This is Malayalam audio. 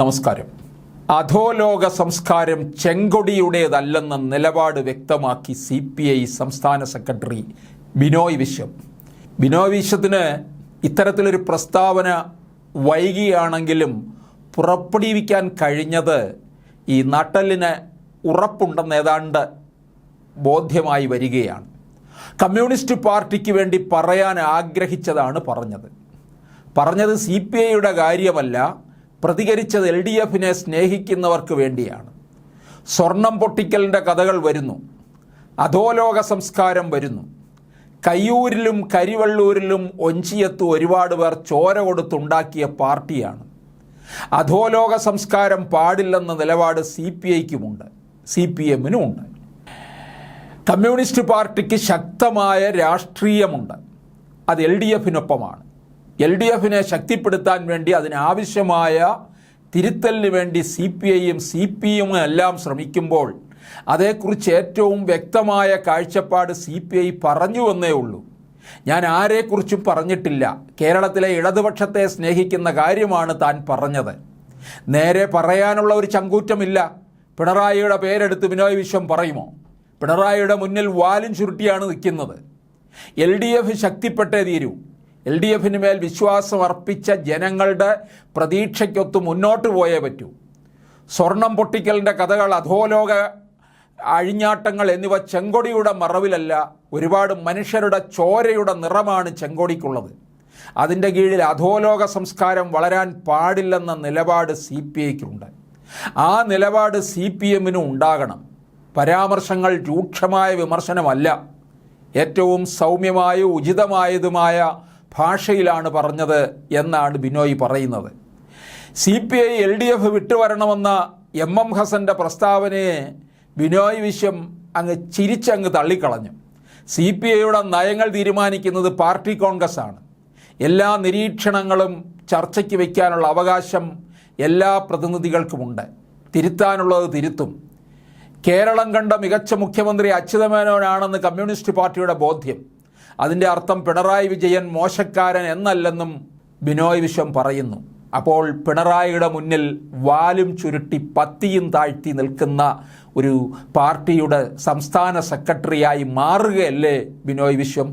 നമസ്കാരം. അധോലോക സംസ്കാരം ചെങ്കൊടിയുടേതല്ലെന്ന നിലപാട് വ്യക്തമാക്കി സി പി ഐ സംസ്ഥാന സെക്രട്ടറി ബിനോയ് വിശ്വം. ബിനോയ് വിശ്വത്തിന് ഇത്തരത്തിലൊരു പ്രസ്താവന വൈകിയാണെങ്കിലും പുറപ്പെടുവിക്കാൻ കഴിഞ്ഞത് ഈ നട്ടലിന് ഉറപ്പുണ്ടെന്ന് ഏതാണ്ട് ബോധ്യമായി വരികയാണ്. കമ്മ്യൂണിസ്റ്റ് പാർട്ടിക്ക് വേണ്ടി പറയാൻ ആഗ്രഹിച്ചതാണ് പറഞ്ഞത്. പറഞ്ഞത് സി പി ഐയുടെ കാര്യമല്ല പ്രതികരിച്ചത് എൽ ഡി എഫിനെ സ്നേഹിക്കുന്നവർക്ക് വേണ്ടിയാണ്. സ്വർണം പൊട്ടിക്കലിന്റെ കഥകൾ വരുന്നു. അധോലോക സംസ്കാരം വരുന്നു. കയ്യൂരിലും കരിവള്ളൂരിലും ഒഞ്ചിയത്ത് ഒരുപാട് പേർ ചോര കൊടുത്തുണ്ടാക്കിയ പാർട്ടിയാണ്. അധോലോക സംസ്കാരം പാടില്ലെന്ന നിലപാട് സി പി ഐക്കുമുണ്ട്. സി പി എമ്മിനും ഉണ്ട് കമ്മ്യൂണിസ്റ്റ് പാർട്ടിക്ക് ശക്തമായ രാഷ്ട്രീയമുണ്ട്. അത് എൽ ഡി എഫിനൊപ്പമാണ്. എൽ ഡി എഫിനെ ശക്തിപ്പെടുത്താൻ വേണ്ടി അതിനാവശ്യമായ തിരുത്തലിന് വേണ്ടി സി പി ഐയും സി പി എമ്മും എല്ലാം ശ്രമിക്കുമ്പോൾ അതേക്കുറിച്ച് ഏറ്റവും വ്യക്തമായ കാഴ്ചപ്പാട് സി പി ഐ പറഞ്ഞു എന്നേ ഉള്ളൂ. ഞാൻ ആരെക്കുറിച്ചും പറഞ്ഞിട്ടില്ല. കേരളത്തിലെ ഇടതുപക്ഷത്തെ സ്നേഹിക്കുന്ന കാര്യമാണ് താൻ പറഞ്ഞത്. നേരെ പറയാനുള്ള ഒരു ചങ്കൂറ്റമില്ല. പിണറായിയുടെ പേരെടുത്ത് വിനോയ് വിശ്വം പറയുമോ? പിണറായിയുടെ മുന്നിൽ വാലും ചുരുട്ടിയാണ് നിൽക്കുന്നത്. എൽ ഡി എഫ് ശക്തിപ്പെട്ടേ തീരൂ. എൽ ഡി എഫിന് മേൽ വിശ്വാസം അർപ്പിച്ച ജനങ്ങളുടെ പ്രതീക്ഷയ്ക്കൊത്ത് മുന്നോട്ട് പോയേ പറ്റൂ. സ്വർണം പൊട്ടിക്കലിന്റെ കഥകൾ അധോലോക അഴിഞ്ഞാട്ടങ്ങൾ എന്നിവ ചെങ്കൊടിയുടെ മറവിലല്ല ഒരുപാട് മനുഷ്യരുടെ ചോരയുടെ നിറമാണ് ചെങ്കൊടിക്കുള്ളത്. അതിന്റെ കീഴിൽ അധോലോക സംസ്കാരം വളരാൻ പാടില്ലെന്ന നിലപാട് സി പി ഐക്കുണ്ട്. ആ നിലപാട് സി പി എമ്മിനും ഉണ്ടാകണം. പരാമർശങ്ങൾ രൂക്ഷമായ വിമർശനമല്ല. ഏറ്റവും സൗമ്യമായ ഉചിതമായതുമായ ഭാഷയിലാണ് പറഞ്ഞത് എന്നാണ് ബിനോയ് പറയുന്നത്. C P I L D F വിട്ടുവരണമെന്ന M M ഹസന്റെ പ്രസ്താവനയെ ബിനോയ് വിശ്വം അങ്ങ് ചിരിച്ചങ്ങ് തള്ളിക്കളഞ്ഞു. സി പി ഐയുടെ നയങ്ങൾ തീരുമാനിക്കുന്നത് പാർട്ടി കോൺഗ്രസ് ആണ് എല്ലാ നിരീക്ഷണങ്ങളും ചർച്ചയ്ക്ക് വയ്ക്കാനുള്ള അവകാശം എല്ലാ പ്രതിനിധികൾക്കുമുണ്ട്. തിരുത്താനുള്ളത് തിരുത്തും. കേരളം കണ്ട മികച്ച മുഖ്യമന്ത്രി അച്യുതമേനോനാണെന്ന് കമ്മ്യൂണിസ്റ്റ് പാർട്ടിയുടെ ബോധ്യം. അതിന്റെ അർത്ഥം പിണറായി വിജയൻ മോശക്കാരൻ എന്നല്ലെന്നും ബിനോയ് വിശ്വം പറയുന്നു. അപ്പോൾ പിണറായിയുടെ മുന്നിൽ വാലും ചുരുട്ടി പത്തിയും താഴ്ത്തി നിൽക്കുന്ന ഒരു പാർട്ടിയുടെ സംസ്ഥാന സെക്രട്ടറിയായി മാറുകയല്ലേ ബിനോയ് വിശ്വം?